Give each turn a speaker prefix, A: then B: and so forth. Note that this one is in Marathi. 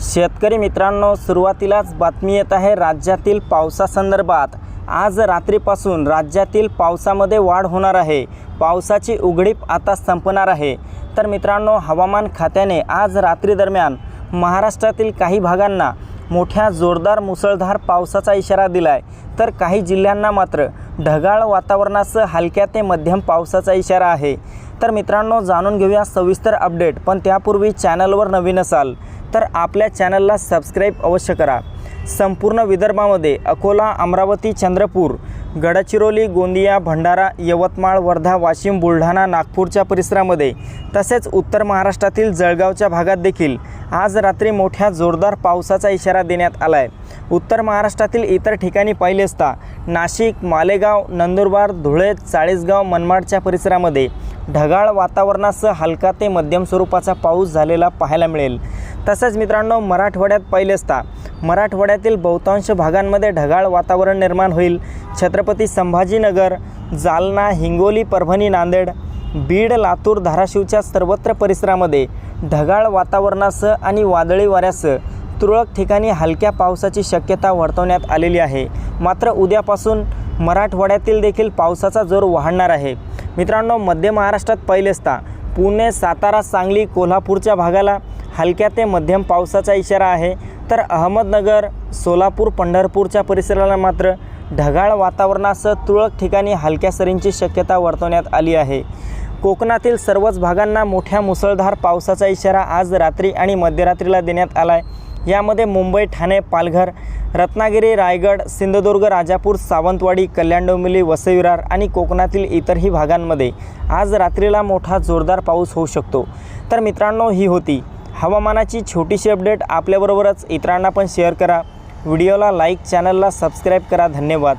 A: शेतकरी मित्रांनो सुरुवातीलाच बातमी येत आहे राज्यातील पावसासंदर्भात. आज रात्रीपासून राज्यातील पावसामध्ये वाढ होणार आहे. पावसाची उघडीप आता संपणार आहे. तर मित्रांनो हवामान खात्याने आज रात्री दरम्यान महाराष्ट्रातील काही भागांना मोठ्या जोरदार मुसळधार पावसाचा इशारा दिला आहे तर काही जिल्ह्यांना मात्र ढगाळ वातावरणासह हलक्या ते मध्यम पावसाचा इशारा आहे. तर मित्रांनो जाणून घेऊया सविस्तर अपडेट पण त्यापूर्वी चॅनलवर नवीन असाल तर आपल्या चॅनलला सबस्क्राईब अवश्य करा. संपूर्ण विदर्भामध्ये अकोला अमरावती चंद्रपूर गडचिरोली गोंदिया भंडारा यवतमाळ वर्धा वाशिम बुलढाणा नागपूरच्या परिसरामध्ये तसेच उत्तर महाराष्ट्रातील जळगावच्या भागात देखील आज रात्री मोठ्या जोरदार पावसाचा इशारा देण्यात आला आहे उत्तर महाराष्ट्रातील इतर ठिकाणी पाहिले असता नाशिक मालेगाव नंदुरबार धुळे चाळीसगाव मनमाडच्या परिसरामध्ये ढगाळ वातावरणासह हलका ते मध्यम स्वरूपाचा पाऊस झालेला पाहायला मिळेल. तसंच मित्रांनो मराठवाड्यात पाहिले असता मराठवाड्यातील बहुतांश भागांमध्ये ढगाळ वातावरण निर्माण होईल. छत्रपती संभाजीनगर जालना हिंगोली परभणी नांदेड बीड लातूर धाराशिवच्या सर्वत्र परिसरामध्ये ढगाळ वातावरणासह आणि वादळी वाऱ्यासह तुरळक ठिकाणी हलक्या पावसाची शक्यता वर्तवण्यात आलेली आहे. मात्र उद्यापासून मराठवाड्यातील देखील पावसाचा जोर वाढणार आहे. मित्रांनो मध्य महाराष्ट्रात पहिले असता पुणे सातारा सांगली कोल्हापूरच्या भागाला हलक्या ते मध्यम पावसाचा इशारा आहे. तर अहमदनगर सोलापूर पंढरपूरच्या परिसराला मात्र ढगाळ वातावरणासह तुरळक ठिकाणी हलक्या सरींची शक्यता वर्तवण्यात आली आहे. कोकणातील सर्वच भागांना मोठ्या मुसळधार पावसाचा इशारा आज रात्री आणि मध्यरात्रीला देण्यात आला आहे यामध्ये मुंबई ठाणे पालघर रत्नागिरी रायगड सिंधुदुर्ग राजापूर सावंतवाडी कल्याण डोंबिवली वसईविरार आणि कोकणातील इतरही भागांमध्ये आज रात्रीला मोठा जोरदार पाऊस होऊ शकतो. तर मित्रांनो ही होती हवामानाची छोटीशी अपडेट. आपल्याबरोबरच इतरांना पण शेअर करा. व्हिडिओला लाईक चॅनलला सबस्क्राईब करा. धन्यवाद.